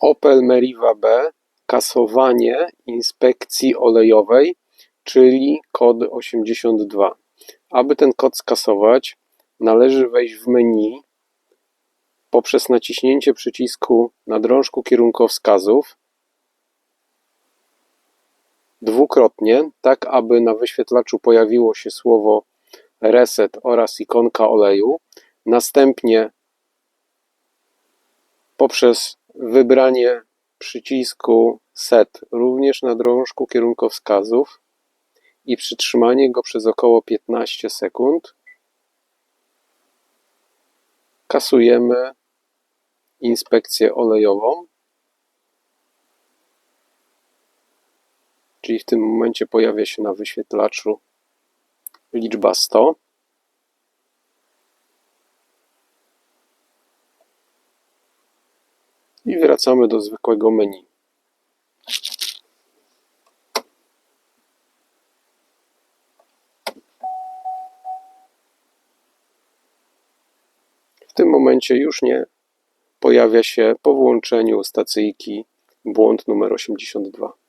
Opel Meriva B kasowanie inspekcji olejowej, czyli kod 82. Aby ten kod skasować, należy wejść w menu poprzez naciśnięcie przycisku na drążku kierunkowskazów dwukrotnie, tak aby na wyświetlaczu pojawiło się słowo reset oraz ikonka oleju. Następnie poprzez wybranie przycisku set również na drążku kierunkowskazów i przytrzymanie go przez około 15 sekund kasujemy inspekcję olejową. Czyli w tym momencie pojawia się na wyświetlaczu liczba 100. I wracamy do zwykłego menu. W tym momencie już nie pojawia się po włączeniu stacyjki błąd numer 82.